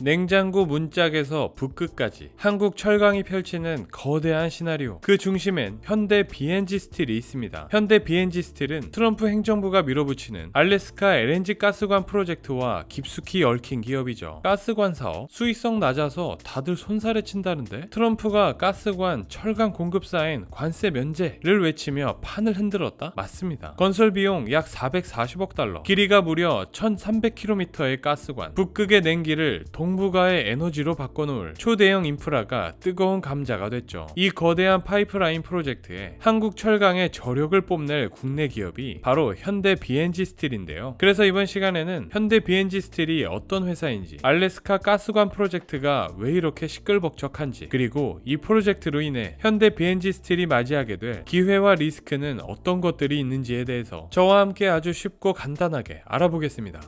냉장고 문짝에서 북극까지 한국 철강이 펼치는 거대한 시나리오. 그 중심엔 현대 BNG 스틸이 있습니다. 현대 BNG 스틸은 트럼프 행정부가 밀어붙이는 알래스카 LNG 가스관 프로젝트와 깊숙이 얽힌 기업이죠. 가스관 사업 수익성 낮아서 다들 손살에 친다는데 트럼프가 가스관 철강 공급사인 관세 면제를 외치며 판을 흔들었다? 맞습니다. 건설 비용 약 440억 달러, 길이가 무려 1300km의 가스관, 북극의 냉기를 동 북아의 에너지로 바꿔놓을 초대형 인프라가 뜨거운 감자가 됐죠. 이 거대한 파이프라인 프로젝트에 한국 철강의 저력을 뽐낼 국내 기업이 바로 현대 BNG 스틸인데요. 그래서 이번 시간에는 현대 BNG 스틸이 어떤 회사인지, 알래스카 가스관 프로젝트가 왜 이렇게 시끌벅적한지, 그리고 이 프로젝트로 인해 현대 BNG 스틸이 맞이하게 될 기회와 리스크는 어떤 것들이 있는지에 대해서 저와 함께 아주 쉽고 간단하게 알아보겠습니다.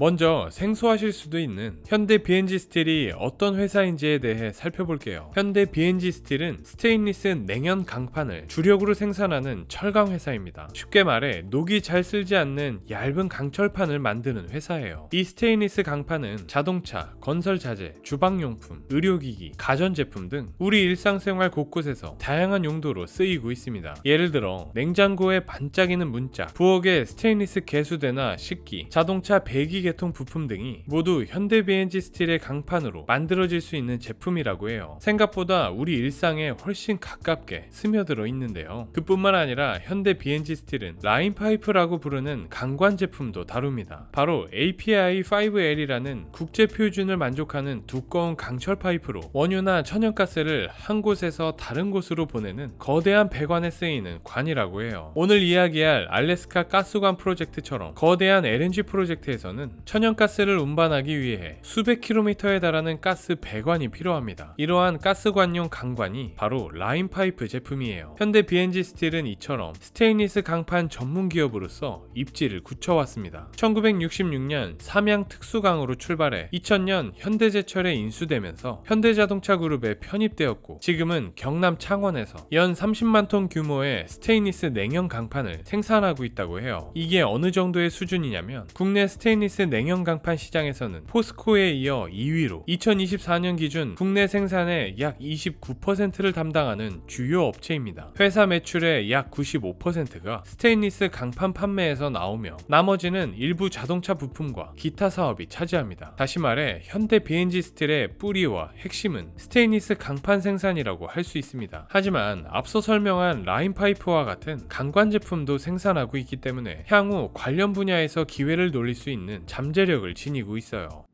먼저 생소하실 수도 있는 현대 BNG 스틸이 어떤 회사인지에 대해 살펴볼게요. 현대 BNG 스틸은 스테인리스 냉연 강판을 주력으로 생산하는 철강 회사입니다. 쉽게 말해 녹이 잘 쓸지 않는 얇은 강철판을 만드는 회사예요. 이 스테인리스 강판은 자동차, 건설 자재, 주방용품, 의료기기, 가전제품 등 우리 일상생활 곳곳에서 다양한 용도로 쓰이고 있습니다. 예를 들어 냉장고에 반짝이는 문자, 부엌의 스테인리스 개수대나 식기, 자동차 배기 계통 부품 등이 모두 현대 BNG 스틸의 강판으로 만들어질 수 있는 제품이라고 해요. 생각보다 우리 일상에 훨씬 가깝게 스며들어 있는데요. 그뿐만 아니라 현대 BNG 스틸은 라인 파이프라고 부르는 강관 제품도 다룹니다. 바로 API5L이라는 국제 표준을 만족하는 두꺼운 강철 파이프로 원유나 천연가스를 한 곳에서 다른 곳으로 보내는 거대한 배관에 쓰이는 관이라고 해요. 오늘 이야기할 알래스카 가스관 프로젝트처럼 거대한 LNG 프로젝트에서는 천연가스를 운반하기 위해 수백 킬로미터에 달하는 가스 배관이 필요합니다. 이러한 가스관용 강관이 바로 라인 파이프 제품이에요. 현대 BNG 스틸은 이처럼 스테인리스 강판 전문 기업으로서 입지를 굳혀왔습니다. 1966년 삼양 특수강으로 출발해 2000년 현대제철에 인수되면서 현대자동차 그룹에 편입되었고 지금은 경남 창원에서 연 30만 톤 규모의 스테인리스 냉연 강판을 생산하고 있다고 해요. 이게 어느 정도의 수준이냐면 국내 스테인리스 냉연 강판 시장에서는 포스코에 이어 2위로 2024년 기준 국내 생산의 약 29%를 담당하는 주요 업체입니다. 회사 매출의 약 95%가 스테인리스 강판 판매에서 나오며 나머지는 일부 자동차 부품과 기타 사업이 차지합니다. 다시 말해 현대 BNG 스틸의 뿌리와 핵심은 스테인리스 강판 생산이라고 할 수 있습니다. 하지만 앞서 설명한 라인 파이프와 같은 강관 제품도 생산하고 있기 때문에 향후 관련 분야에서 기회를 노릴 수 있는 잠재력을 지니고 있어요.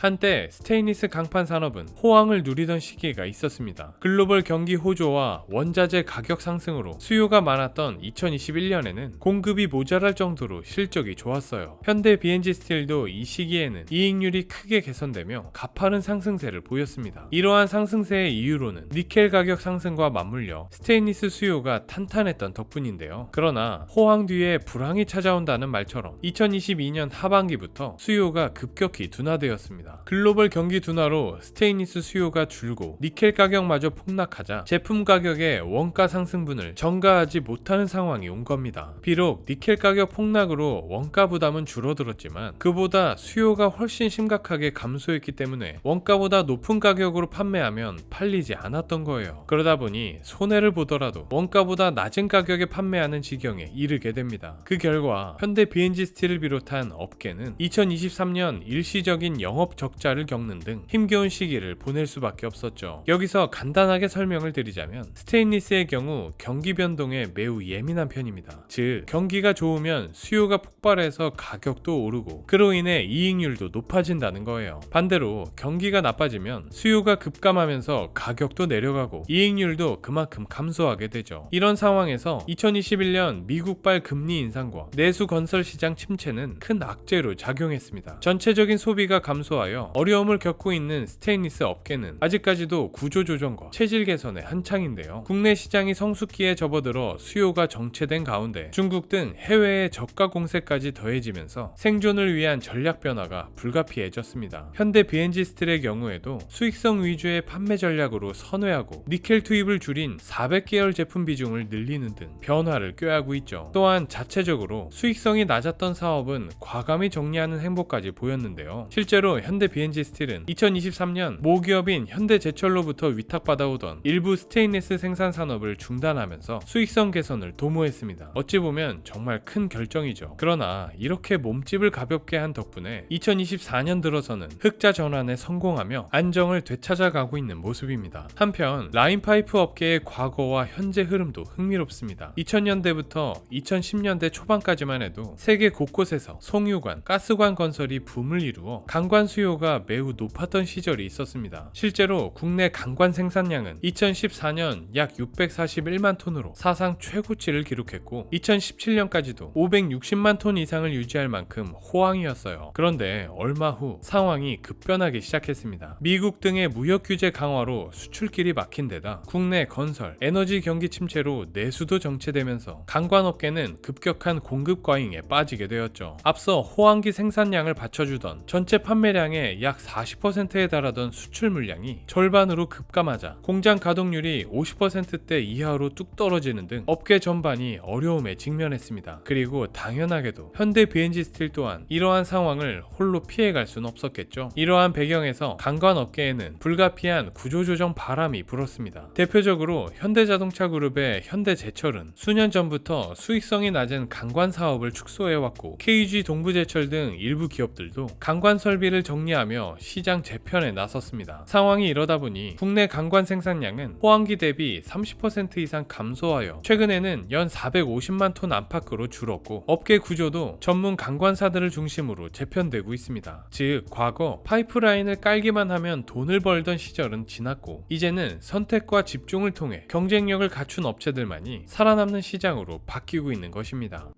한때 스테인리스 강판 산업은 호황을 누리던 시기가 있었습니다. 글로벌 경기 호조와 원자재 가격 상승으로 수요가 많았던 2021년에는 공급이 모자랄 정도로 실적이 좋았어요. 현대 BNG 스틸도 이 시기에는 이익률이 크게 개선되며 가파른 상승세를 보였습니다. 이러한 상승세의 이유로는 니켈 가격 상승과 맞물려 스테인리스 수요가 탄탄했던 덕분인데요. 그러나 호황 뒤에 불황이 찾아온다는 말처럼 2022년 하반기부터 수요가 급격히 둔화되었습니다. 글로벌 경기 둔화로 스테인리스 수요가 줄고 니켈 가격마저 폭락하자 제품 가격의 원가 상승분을 전가하지 못하는 상황이 온 겁니다. 비록 니켈 가격 폭락으로 원가 부담은 줄어들었지만 그보다 수요가 훨씬 심각하게 감소했기 때문에 원가보다 높은 가격으로 판매하면 팔리지 않았던 거예요. 그러다 보니 손해를 보더라도 원가보다 낮은 가격에 판매하는 지경에 이르게 됩니다. 그 결과 현대 BNG 스틸을 비롯한 업계는 2023년 일시적인 영업 적자를 겪는 등 힘겨운 시기를 보낼 수밖에 없었죠. 여기서 간단하게 설명을 드리자면 스테인리스의 경우 경기 변동에 매우 예민한 편입니다. 즉 경기가 좋으면 수요가 폭발해서 가격도 오르고 그로 인해 이익률도 높아진다는 거예요. 반대로 경기가 나빠지면 수요가 급감하면서 가격도 내려가고 이익률도 그만큼 감소하게 되죠. 이런 상황에서 2021년 미국발 금리 인상과 내수 건설 시장 침체는 큰 악재로 작용했습니다. 전체적인 소비가 감소하여 인하여 어려움을 겪고 있는 스테인리스 업계는 아직까지도 구조 조정과 체질 개선에 한창인데요. 국내 시장이 성숙기에 접어들어 수요가 정체된 가운데 중국 등 해외의 저가 공세까지 더해지면서 생존을 위한 전략 변화가 불가피해졌습니다. 현대 BNG 스틸의 경우에도 수익성 위주의 판매 전략으로 선회하고 니켈 투입을 줄인 400계열 제품 비중을 늘리는 등 변화를 꾀하고 있죠. 또한 자체적으로 수익성이 낮았던 사업은 과감히 정리하는 행보까지 보였는데요. 실제로 현대 BNG 스틸은 2023년 모기업인 현대제철로부터 위탁받아오던 일부 스테인리스 생산 산업을 중단하면서 수익성 개선을 도모했습니다. 어찌 보면 정말 큰 결정이죠. 그러나 이렇게 몸집을 가볍게 한 덕분에 2024년 들어서는 흑자 전환에 성공하며 안정을 되찾아가고 있는 모습입니다. 한편 라인 파이프 업계의 과거와 현재 흐름도 흥미롭습니다. 2000년대부터 2010년대 초반까지만 해도 세계 곳곳에서 송유관, 가스관 건설이 붐을 이루어 강관 수 요가 매우 높았던 시절이 있었습니다. 실제로 국내 강관 생산량은 2014년 약 641만 톤으로 사상 최고치를 기록했고 2017년까지도 560만 톤 이상을 유지할 만큼 호황이었어요. 그런데 얼마 후 상황이 급변하기 시작했습니다. 미국 등의 무역 규제 강화로 수출길이 막힌 데다 국내 건설, 에너지 경기 침체로 내수도 정체되면서 강관업계는 급격한 공급 과잉에 빠지게 되었죠. 앞서 호황기 생산량을 받쳐주던 전체 판매량 의 약 40%에 달하던 수출 물량이 절반으로 급감하자 공장 가동률이 50%대 이하로 뚝 떨어지는 등 업계 전반이 어려움에 직면했습니다. 그리고 당연하게도 현대 BNG 스틸 또한 이러한 상황을 홀로 피해갈 수는 없었겠죠. 이러한 배경에서 강관 업계에는 불가피한 구조조정 바람이 불었습니다. 대표적으로 현대자동차 그룹의 현대제철은 수년 전부터 수익성이 낮은 강관 사업을 축소해왔고 KG 동부제철 등 일부 기업들도 강관 설비를 정 리하며 시장 재편에 나섰습니다. 상황이 이러다 보니 국내 강관 생산량은 호황기 대비 30% 이상 감소하여 최근에는 연 450만 톤 안팎으로 줄었고 업계 구조도 전문 강관사들을 중심으로 재편되고 있습니다. 즉 과거 파이프라인을 깔기만 하면 돈을 벌던 시절은 지났고 이제는 선택과 집중을 통해 경쟁력을 갖춘 업체들만이 살아남는 시장으로 바뀌고 있는 것입니다.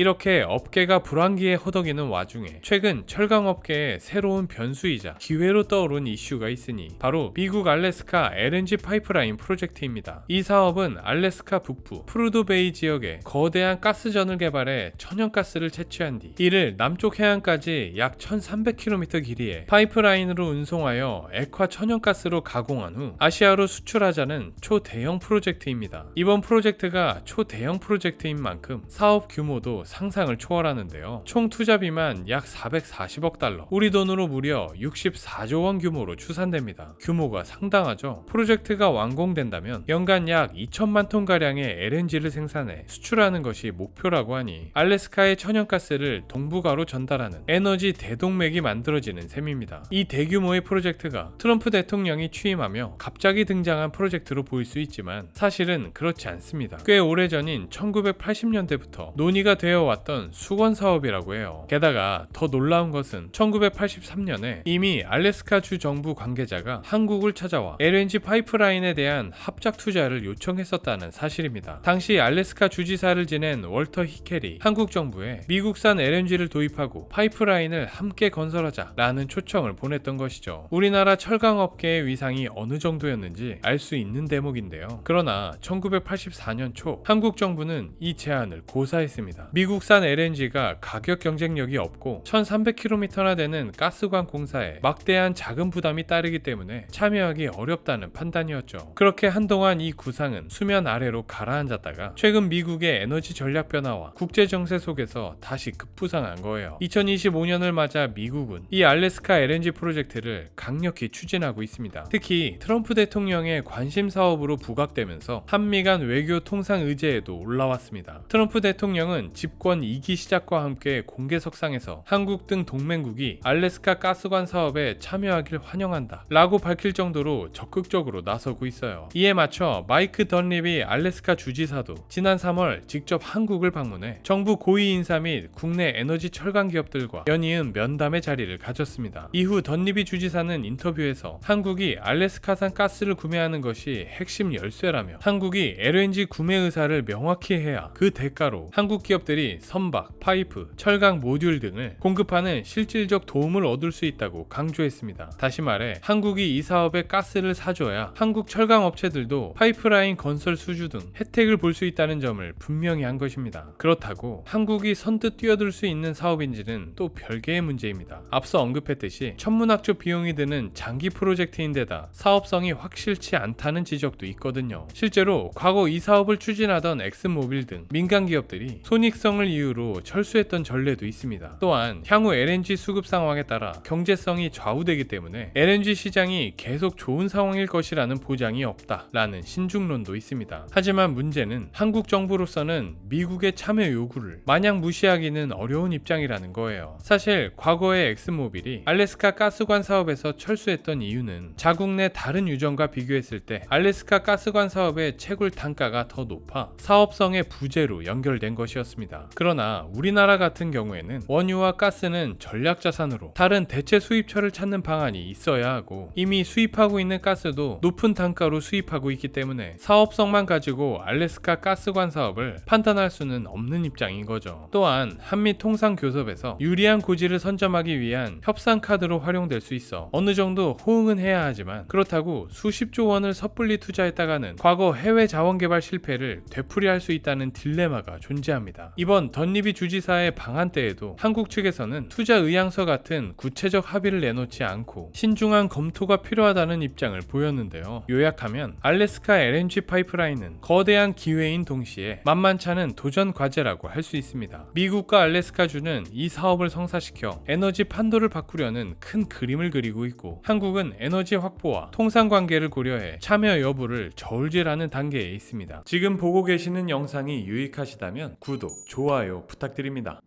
이렇게 업계가 불황기에 허덕이는 와중에 최근 철강업계에 새로운 변수이자 기회로 떠오른 이슈가 있으니 바로 미국 알래스카 LNG 파이프라인 프로젝트입니다. 이 사업은 알래스카 북부 프루도베이 지역에 거대한 가스전을 개발해 천연가스를 채취한 뒤 이를 남쪽 해안까지 약 1300km 길이의 파이프라인으로 운송하여 액화 천연가스로 가공한 후 아시아로 수출하자는 초대형 프로젝트입니다. 이번 프로젝트가 초대형 프로젝트인 만큼 사업 규모도 상상을 초월하는데요. 총 투자비만 약 440억 달러, 우리 돈으로 무려 64조 원 규모로 추산됩니다. 규모가 상당하죠. 프로젝트가 완공된다면 연간 약 2천만 톤 가량의 LNG를 생산해 수출하는 것이 목표라고 하니 알래스카의 천연가스를 동북아로 전달하는 에너지 대동맥이 만들어지는 셈입니다. 이 대규모의 프로젝트가 트럼프 대통령이 취임하며 갑자기 등장한 프로젝트로 보일 수 있지만 사실은 그렇지 않습니다. 꽤 오래전인 1980년대부터 논의가 되어 왔던 수건 사업이라고 해요. 게다가 더 놀라운 것은 1983년에 이미 알래스카 주 정부 관계자가 한국을 찾아와 LNG 파이프라인에 대한 합작 투자를 요청했었다는 사실입니다. 당시 알래스카 주지사를 지낸 월터 히켈이 한국 정부에 미국산 LNG를 도입하고 파이프라인을 함께 건설하자라는 초청을 보냈던 것이죠. 우리나라 철강업계의 위상이 어느 정도였는지 알 수 있는 대목인데요. 그러나 1984년 초 한국 정부는 이 제안을 고사했습니다. 미국산 LNG가 가격 경쟁력이 없고 1300km나 되는 가스관 공사에 막대한 자금 부담이 따르기 때문에 참여하기 어렵다는 판단이었죠. 그렇게 한동안 이 구상은 수면 아래로 가라앉았다가 최근 미국의 에너지 전략 변화와 국제 정세 속에서 다시 급부상한 거예요. 2025년을 맞아 미국은 이 알래스카 LNG 프로젝트를 강력히 추진하고 있습니다. 특히 트럼프 대통령의 관심 사업으로 부각되면서 한미 간 외교 통상 의제에도 올라왔습니다. 트럼프 대통령은 집권 2기 시작과 함께 공개석상에서 한국 등 동맹국이 알래스카 가스관 사업에 참여하길 환영한다 라고 밝힐 정도로 적극적으로 나서고 있어요. 이에 맞춰 마이크 던립이 알래스카 주지사도 지난 3월 직접 한국을 방문해 정부 고위 인사 및 국내 에너지 철강 기업들과 연이은 면담의 자리를 가졌습니다. 이후 던립이 주지사는 인터뷰에서 한국이 알래스카산 가스를 구매하는 것이 핵심 열쇠라며 한국이 LNG 구매 의사를 명확히 해야 그 대가로 한국 기업들이 회사들이 선박, 파이프, 철강 모듈 등을 공급하는 실질적 도움을 얻을 수 있다고 강조했습니다. 다시 말해 한국이 이 사업에 가스를 사줘야 한국 철강 업체들도 파이프라인 건설 수주 등 혜택을 볼 수 있다는 점을 분명히 한 것입니다. 그렇다고 한국이 선뜻 뛰어들 수 있는 사업인지는 또 별개의 문제입니다. 앞서 언급했듯이 천문학적 비용이 드는 장기 프로젝트인데다 사업성이 확실치 않다는 지적도 있거든요. 실제로 과거 이 사업을 추진하던 엑스모빌 등 민간 기업들이 손익성 을 이유로 철수했던 전례도 있습니다. 또한 향후 LNG 수급 상황에 따라 경제성이 좌우되기 때문에 LNG 시장이 계속 좋은 상황일 것이라는 보장이 없다 라는 신중론도 있습니다. 하지만 문제는 한국 정부로서는 미국의 참여 요구를 마냥 무시하기는 어려운 입장이라는 거예요. 사실 과거의 엑스모빌이 알래스카 가스관 사업에서 철수했던 이유는 자국 내 다른 유전과 비교했을 때 알래스카 가스관 사업의 채굴 단가가 더 높아 사업성의 부재로 연결된 것이었습니다. 그러나 우리나라 같은 경우에는 원유와 가스는 전략 자산으로 다른 대체 수입처를 찾는 방안이 있어야 하고 이미 수입하고 있는 가스도 높은 단가로 수입하고 있기 때문에 사업성만 가지고 알래스카 가스관 사업을 판단할 수는 없는 입장인 거죠. 또한 한미 통상 교섭에서 유리한 고지를 선점하기 위한 협상 카드로 활용될 수 있어 어느 정도 호응은 해야 하지만 그렇다고 수십조 원을 섣불리 투자했다가는 과거 해외 자원 개발 실패를 되풀이할 수 있다는 딜레마가 존재합니다. 이번 던리비 주지사의 방한 때에도 한국 측에서는 투자 의향서 같은 구체적 합의를 내놓지 않고 신중한 검토가 필요하다는 입장을 보였는데요. 요약하면 알래스카 LNG 파이프라인은 거대한 기회인 동시에 만만찮은 도전 과제라고 할 수 있습니다. 미국과 알래스카주는 이 사업을 성사시켜 에너지 판도를 바꾸려는 큰 그림을 그리고 있고 한국은 에너지 확보와 통상 관계를 고려해 참여 여부를 저울질하는 단계에 있습니다. 지금 보고 계시는 영상이 유익하시다면 구독, 좋아요 부탁드립니다.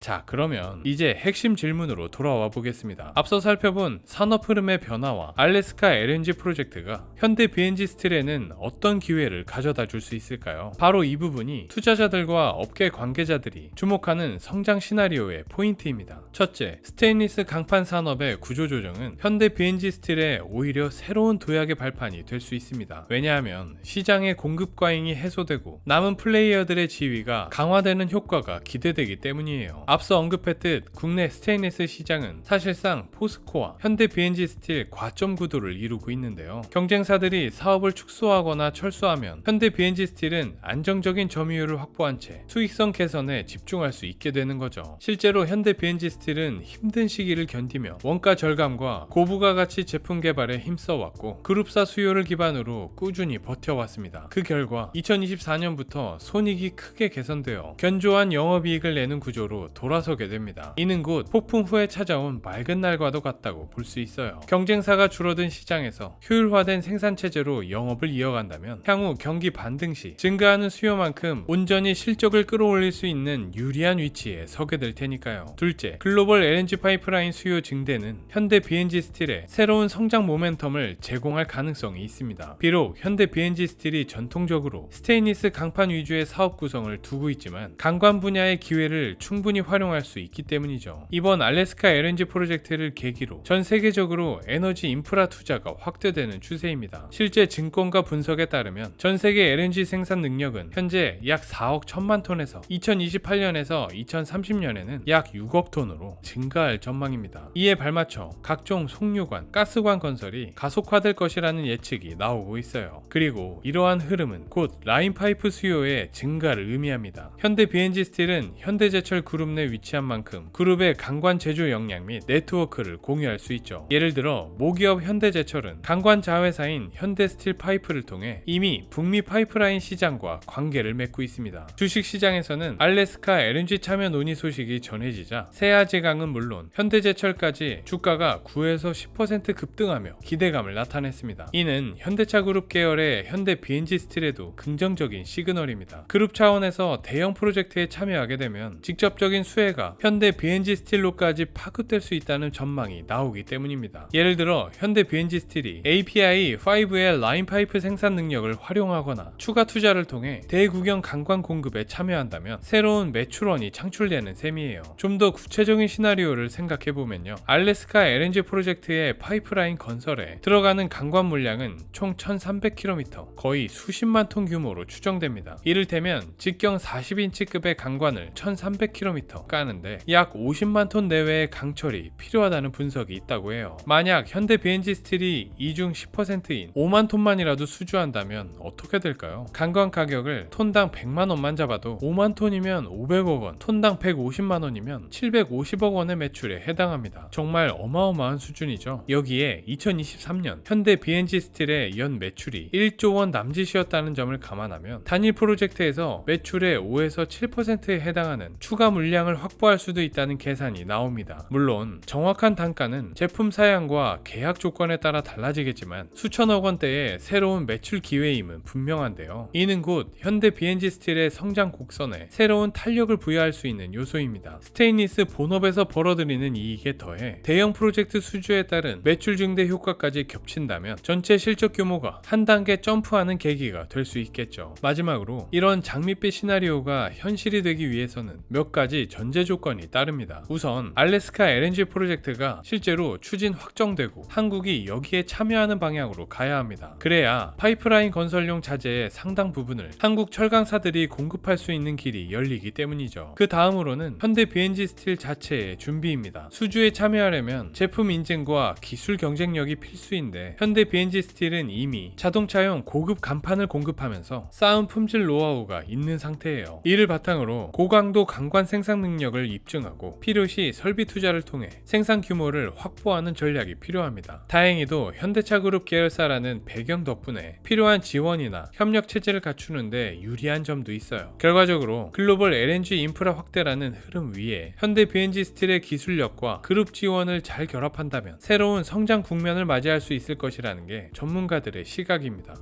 자, 그러면 이제 핵심 질문으로 돌아와 보겠습니다. 앞서 살펴본 산업 흐름의 변화와 알래스카 LNG 프로젝트가 현대 BNG 스틸에는 어떤 기회를 가져다 줄 수 있을까요? 바로 이 부분이 투자자들과 업계 관계자들이 주목하는 성장 시나리오의 포인트입니다. 첫째, 스테인리스 강판 산업의 구조 조정은 현대 BNG 스틸의 오히려 새로운 도약의 발판이 될 수 있습니다. 왜냐하면 시장의 공급 과잉이 해소되고 남은 플레이어들의 지위가 강화되는 효과가 기대되기 때문이에요. 앞서 언급했듯 국내 스테인리스 시장은 사실상 포스코와 현대 BNG 스틸 과점 구도를 이루고 있는데요. 경쟁사들이 사업을 축소하거나 철수하면 현대 BNG 스틸은 안정적인 점유율을 확보한 채 수익성 개선에 집중할 수 있게 되는 거죠. 실제로 현대 BNG 스틸은 힘든 시기를 견디며 원가 절감과 고부가 가치 제품 개발에 힘써왔고 그룹사 수요를 기반으로 꾸준히 버텨왔습니다. 그 결과 2024년부터 손익이 크게 개선되어 견조한 영업이익을 내는 구조로 돌아서게 됩니다. 이는 곧 폭풍 후에 찾아온 맑은 날과도 같다고 볼 수 있어요. 경쟁사가 줄어든 시장에서 효율화된 생산 체제로 영업을 이어간다면 향후 경기 반등 시 증가하는 수요만큼 온전히 실적을 끌어올릴 수 있는 유리한 위치에 서게 될 테니까요. 둘째, 글로벌 LNG 파이프라인 수요 증대는 현대 BNG 스틸에 새로운 성장 모멘텀을 제공할 가능성이 있습니다. 비록 현대 BNG 스틸이 전통적으로 스테인리스 강판 위주의 사업 구성을 두고 있지만 강관 분야의 기회를 충분히 활용할 수 있기 때문이죠. 이번 알래스카 LNG 프로젝트를 계기로 전 세계적으로 에너지 인프라 투자가 확대되는 추세입니다. 실제 증권가 분석에 따르면 전 세계 LNG 생산 능력은 현재 약 4억 1천만 톤에서 2028년에서 2030년에는 약 6억 톤으로 증가할 전망입니다. 이에 발맞춰 각종 송유관, 가스관 건설이 가속화될 것이라는 예측이 나오고 있어요. 그리고 이러한 흐름은 곧 라인 파이프 수요의 증가를 의미합니다. 현대 BNG 스틸은 현대제철 그룹 내 위치한 만큼 그룹의 강관 제조 역량 및 네트워크를 공유할 수 있죠. 예를 들어 모기업 현대제철은 강관 자회사인 현대스틸 파이프를 통해 이미 북미 파이프라인 시장과 관계를 맺고 있습니다. 주식 시장에서는 알래스카 LNG 참여 논의 소식이 전해지자 세아제강은 물론 현대제철까지 주가가 9에서 10% 급등하며 기대감을 나타냈습니다. 이는 현대차 그룹 계열의 현대 BNG 스틸에도 긍정적인 시그널입니다. 그룹 차원에서 대형 프로젝트에 참여하게 되면 직접적인 수혜가 현대 BNG 스틸로까지 파급될 수 있다는 전망이 나오기 때문입니다. 예를 들어 현대 BNG 스틸이 API-5의 라인 파이프 생산 능력을 활용하거나 추가 투자를 통해 대구경 강관 공급에 참여한다면 새로운 매출원이 창출되는 셈이에요. 좀 더 구체적인 시나리오를 생각해 보면요. 알래스카 LNG 프로젝트의 파이프라인 건설에 들어가는 강관 물량은 총 1,300km, 거의 수십만 톤 규모로 추정됩니다. 이를테면 직경 40인치급의 강관을 1,300km 까는데 약 50만 톤 내외의 강철이 필요하다는 분석이 있다고 해요. 만약 현대 BNG 스틸이 이중 10%인 5만 톤만이라도 수주한다면 어떻게 될까요? 강관 가격을 톤당 100만 원만 잡아도 5만 톤이면 500억 원, 톤당 150만 원이면 750억 원의 매출에 해당합니다. 정말 어마어마한 수준이죠. 여기에 2023년 현대 BNG 스틸의 연 매출이 1조 원 남짓이었다는 점을 감안하면 단일 프로젝트에서 매출의 5에서 7%에 해당하는 추가 물량을 확보할 수도 있다는 계산이 나옵니다. 물론 정확한 단가는 제품 사양과 계약 조건에 따라 달라지겠지만 수천억 원대의 새로운 매출 기회임은 분명한데요. 이는 곧 현대 BNG 스틸의 성장 곡선에 새로운 탄력을 부여할 수 있는 요소입니다. 스테인리스 본업에서 벌어들이는 이익에 더해 대형 프로젝트 수주에 따른 매출 증대 효과까지 겹친다면 전체 실적 규모가 한 단계 점프하는 계기가 될 수 있겠죠. 마지막으로 이런 장밋빛 시나리오가 현실이 되기 위해서는 몇 가지 전제 조건이 따릅니다. 우선 알래스카 LNG 프로젝트가 실제로 추진 확정되고 한국이 여기에 참여하는 방향으로 가야 합니다. 그래야 파이프라인 건설용 자재의 상당 부분을 한국 철강사들이 공급할 수 있는 길이 열리기 때문이죠. 그 다음으로는 현대 BNG 스틸 자체의 준비입니다. 수주에 참여하려면 제품 인증과 기술 경쟁력이 필수인데 현대 BNG 스틸은 이미 자동차용 고급 간판을 공급하면서 쌓은 품질 노하우가 있는 상태예요. 이를 바탕으로 고강도 강관 생산 능력을 입증하고 필요시 설비 투자를 통해 생산 규모를 확보하는 전략이 필요합니다. 다행히도 현대차 그룹 계열사라는 배경 덕분에 필요한 지원이나 협력 체제를 갖추는데 유리한 점도 있어요. 결과적으로 글로벌 LNG 인프라 확대라는 흐름 위에 현대 BNG 스틸의 기술력과 그룹 지원을 잘 결합한다면 새로운 성장 국면을 맞이할 수 있을 것이라는 게 전문가들의 시각입니다.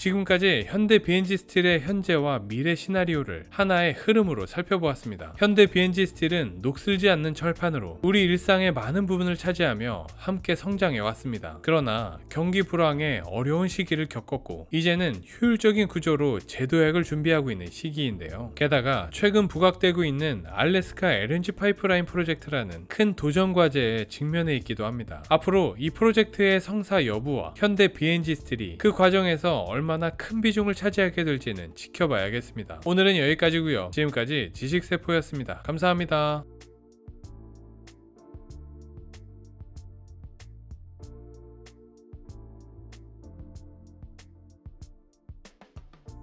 지금까지 현대 BNG 스틸의 현재와 미래 시나리오를 하나의 흐름으로 살펴보았습니다. 현대 BNG 스틸은 녹슬지 않는 철판으로 우리 일상의 많은 부분을 차지하며 함께 성장해 왔습니다. 그러나 경기 불황의 어려운 시기를 겪었고 이제는 효율적인 구조로 제도약을 준비하고 있는 시기인데요. 게다가 최근 부각되고 있는 알래스카 LNG 파이프라인 프로젝트라는 큰 도전 과제에 직면해 있기도 합니다. 앞으로 이 프로젝트의 성사 여부와 현대 BNG 스틸이 그 과정에서 얼마나 큰 비중을 차지하게 될지는 지켜봐야겠습니다. 오늘은 여기까지고요. 지금까지 지식세포였습니다. 감사합니다.